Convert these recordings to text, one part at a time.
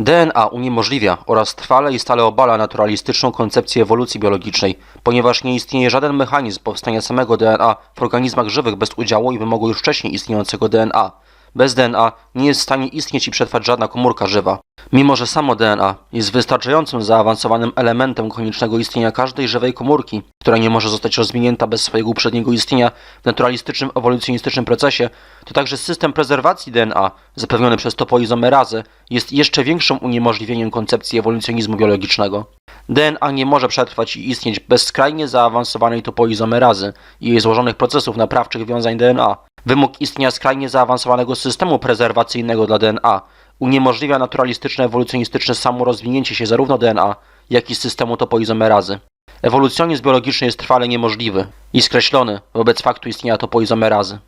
DNA uniemożliwia oraz trwale i stale obala naturalistyczną koncepcję ewolucji biologicznej, ponieważ nie istnieje żaden mechanizm powstania samego DNA w organizmach żywych bez udziału i wymogu już wcześniej istniejącego DNA. Bez DNA nie jest w stanie istnieć i przetrwać żadna komórka żywa. Mimo, że samo DNA jest wystarczającym zaawansowanym elementem koniecznego istnienia każdej żywej komórki, która nie może zostać rozwinięta bez swojego uprzedniego istnienia w naturalistycznym, ewolucjonistycznym procesie, to także system prezerwacji DNA, zapewniony przez topoizomerazę, jest jeszcze większym uniemożliwieniem koncepcji ewolucjonizmu biologicznego. DNA nie może przetrwać i istnieć bez skrajnie zaawansowanej topoizomerazy i jej złożonych procesów naprawczych wiązań DNA. Wymóg istnienia skrajnie zaawansowanego systemu prezerwacyjnego dla DNA uniemożliwia naturalistyczne, ewolucjonistyczne samorozwinięcie się zarówno DNA, jak i systemu topoizomerazy. Ewolucjonizm biologiczny jest trwale niemożliwy i skreślony wobec faktu istnienia topoizomerazy.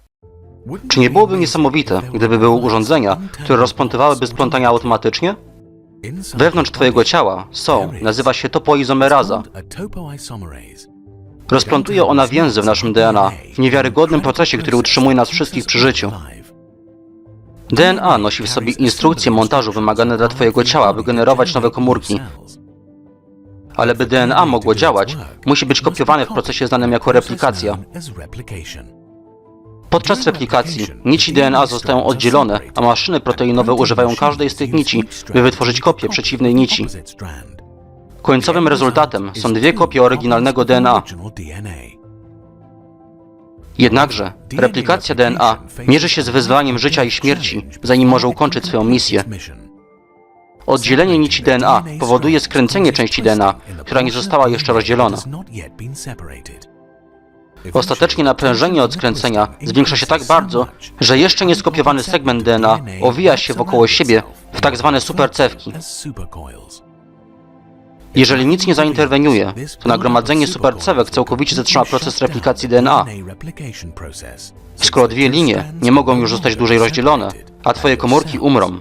Czy nie byłoby niesamowite, gdyby były urządzenia, które rozplątywałyby splątania automatycznie? Wewnątrz Twojego ciała są, nazywa się topoizomeraza. Rozplątuje ona więzy w naszym DNA w niewiarygodnym procesie, który utrzymuje nas wszystkich przy życiu. DNA nosi w sobie instrukcje montażu wymagane dla Twojego ciała, by generować nowe komórki. Ale by DNA mogło działać, musi być kopiowane w procesie znanym jako replikacja. Podczas replikacji nici DNA zostają oddzielone, a maszyny proteinowe używają każdej z tych nici, by wytworzyć kopię przeciwnej nici. Końcowym rezultatem są dwie kopie oryginalnego DNA. Jednakże replikacja DNA mierzy się z wyzwaniem życia i śmierci, zanim może ukończyć swoją misję. Oddzielenie nici DNA powoduje skręcenie części DNA, która nie została jeszcze rozdzielona. Ostatecznie naprężenie od skręcenia zwiększa się tak bardzo, że jeszcze nieskopiowany segment DNA owija się wokoło siebie w tak zwane supercewki. Jeżeli nic nie zainterweniuje, to nagromadzenie supercewek całkowicie zatrzyma proces replikacji DNA. Skoro dwie linie nie mogą już zostać dłużej rozdzielone, a twoje komórki umrą.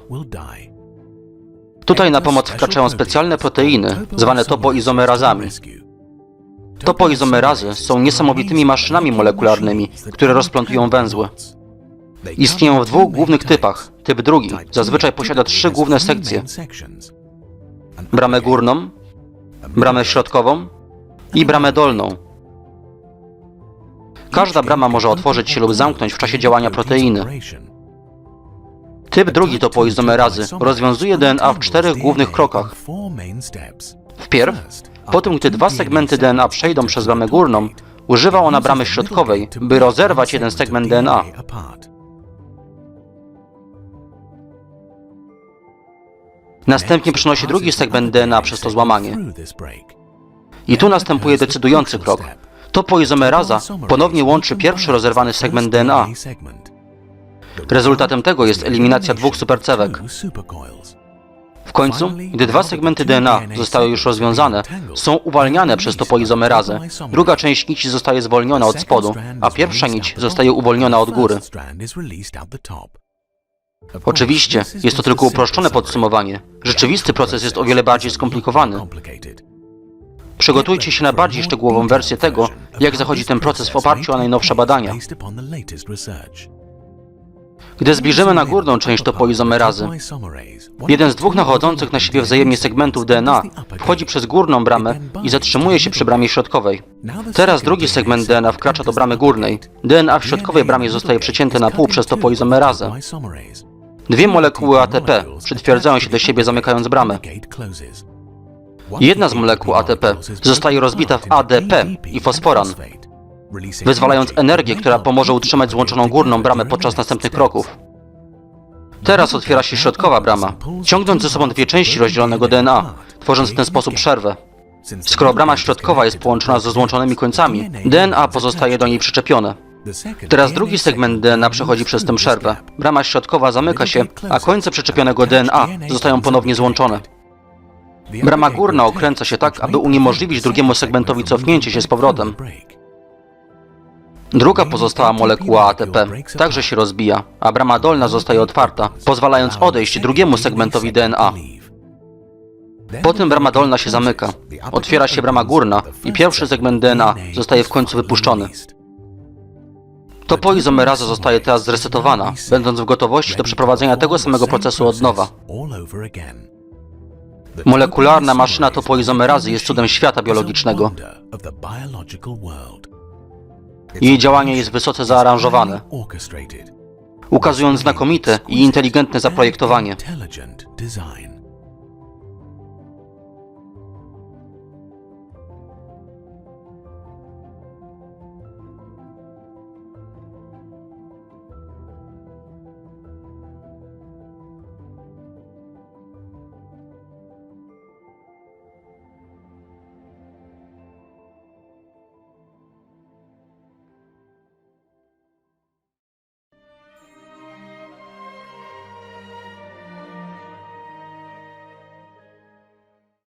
Tutaj na pomoc wkraczają specjalne proteiny, zwane topoizomerazami. Topoizomerazy są niesamowitymi maszynami molekularnymi, które rozplątują węzły. Istnieją w dwóch głównych typach. Typ drugi zazwyczaj posiada trzy główne sekcje. Bramę górną, bramę środkową i bramę dolną. Każda brama może otworzyć się lub zamknąć w czasie działania proteiny. Typ drugi topoizomerazy rozwiązuje DNA w czterech głównych krokach. Wpierw, po tym gdy dwa segmenty DNA przejdą przez bramę górną, używa ona bramy środkowej, by rozerwać jeden segment DNA. Następnie przenosi drugi segment DNA przez to złamanie. I tu następuje decydujący krok. Topoizomeraza ponownie łączy pierwszy rozerwany segment DNA. Rezultatem tego jest eliminacja dwóch supercewek. W końcu, gdy dwa segmenty DNA zostały już rozwiązane, są uwalniane przez topoizomerazę. Druga część nici zostaje zwolniona od spodu, a pierwsza nić zostaje uwolniona od góry. Oczywiście, jest to tylko uproszczone podsumowanie. Rzeczywisty proces jest o wiele bardziej skomplikowany. Przygotujcie się na bardziej szczegółową wersję tego, jak zachodzi ten proces w oparciu o najnowsze badania. Gdy zbliżymy na górną część topoizomerazy, jeden z dwóch nachodzących na siebie wzajemnie segmentów DNA wchodzi przez górną bramę i zatrzymuje się przy bramie środkowej. Teraz drugi segment DNA wkracza do bramy górnej. DNA w środkowej bramie zostaje przecięte na pół przez topoizomerazę. Dwie molekuły ATP przytwierdzają się do siebie zamykając bramę. Jedna z molekuł ATP zostaje rozbita w ADP i fosforan, wyzwalając energię, która pomoże utrzymać złączoną górną bramę podczas następnych kroków. Teraz otwiera się środkowa brama, ciągnąc ze sobą dwie części rozdzielonego DNA, tworząc w ten sposób przerwę. Skoro brama środkowa jest połączona ze złączonymi końcami, DNA pozostaje do niej przyczepione. Teraz drugi segment DNA przechodzi przez tę przerwę. Brama środkowa zamyka się, a końce przyczepionego DNA zostają ponownie złączone. Brama górna okręca się tak, aby uniemożliwić drugiemu segmentowi cofnięcie się z powrotem. Druga pozostała molekuła ATP także się rozbija, a brama dolna zostaje otwarta, pozwalając odejść drugiemu segmentowi DNA. Potem brama dolna się zamyka, otwiera się brama górna i pierwszy segment DNA zostaje w końcu wypuszczony. Topoizomeraza zostaje teraz zresetowana, będąc w gotowości do przeprowadzenia tego samego procesu od nowa. Molekularna maszyna topoizomerazy jest cudem świata biologicznego. Jej działanie jest wysoce zaaranżowane, ukazując znakomite i inteligentne zaprojektowanie.